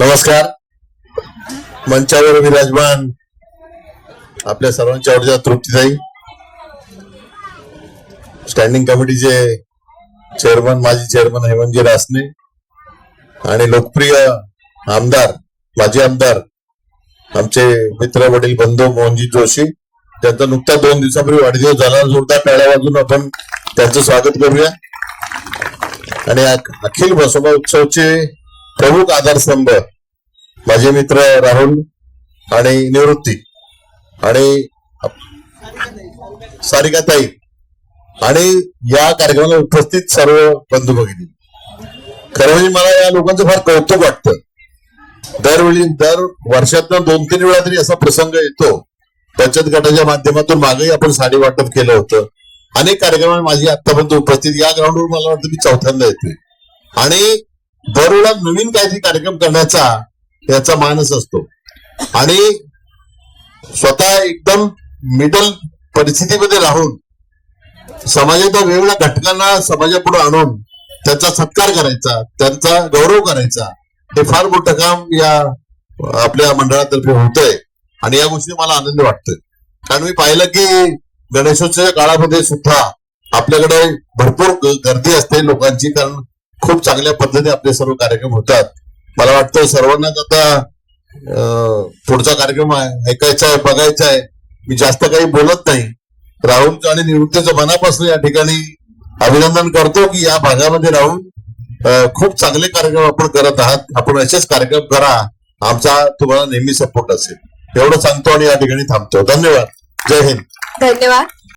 नमस्कार. मंचावर विराजमान आपल्या सर्वांच्या ऊर्जा तृप्तीताई स्टँडिंग कमिटीचे चेअरमन माजी चेअरमन हेमंतजी रासने आणि लोकप्रिय आमदार माजी आमदार आमचे मित्र वडील बंधू मोहनजी जोशी. त्यांचा नुकता दोन दिवसापूर्वी वाढदिवस झाला. जोरदार टाळ्या वाजून आपण त्यांचं स्वागत करूया. आणि अखिल बसोबा उत्सवचे प्रमुख आधारस्तंभ माझे मित्र राहुल आणि निवृत्ती आणि सारिकाताई आणि या कार्यक्रमाला उपस्थित सर्व बंधू भगिनी. खरं म्हणजे मला या लोकांचं फार कौतुक वाटतं. दरवेळी दर वर्षातनं दोन तीन वेळा तरी असा प्रसंग येतो. बचत गटाच्या माध्यमातून मागेही आपण साडी वाटप केलं होतं. अनेक कार्यक्रमात माझी आतापर्यंत उपस्थित. या ग्राउंडवर मला वाटतं मी चौथ्यांदा येतोय. आणि दरवेळा नवीन काहीतरी कार्यक्रम करण्याचा त्याचा मानस असतो. आणि स्वतः एकदम मिडल परिस्थितीमध्ये राहून समाजाच्या वेगवेगळ्या घटकांना समाजापुढे आणून त्याचा सत्कार करायचा त्यांचा गौरव करायचा हे फार मोठं काम या आपल्या मंडळातर्फे होतंय. आणि या गोष्टी मला आनंद वाटतोय. कारण मी पाहिलं की गणेशोत्सवाच्या काळामध्ये सुद्धा आपल्याकडे भरपूर गर्दी असते लोकांची. कारण खूप चांगल्या पद्धतीने आपले सर्व कार्यक्रम होतात. मला वाटतं सर्वांनाच आता पुढचा कार्यक्रम आहे- ऐकायचा आहे बघायचा आहे. मी जास्त काही बोलत नाही. राहुलचं आणि निवृत्तीचं मनापासून या ठिकाणी अभिनंदन करतो की या भागामध्ये राहून खूप चांगले कार्यक्रम आपण करत आहात. आपण असेच कार्यक्रम करा. आमचा तुम्हाला नेहमी सपोर्ट असेल. एवढं सांगतो आणि या ठिकाणी थांबतो. धन्यवाद. जय हिंद. धन्यवाद.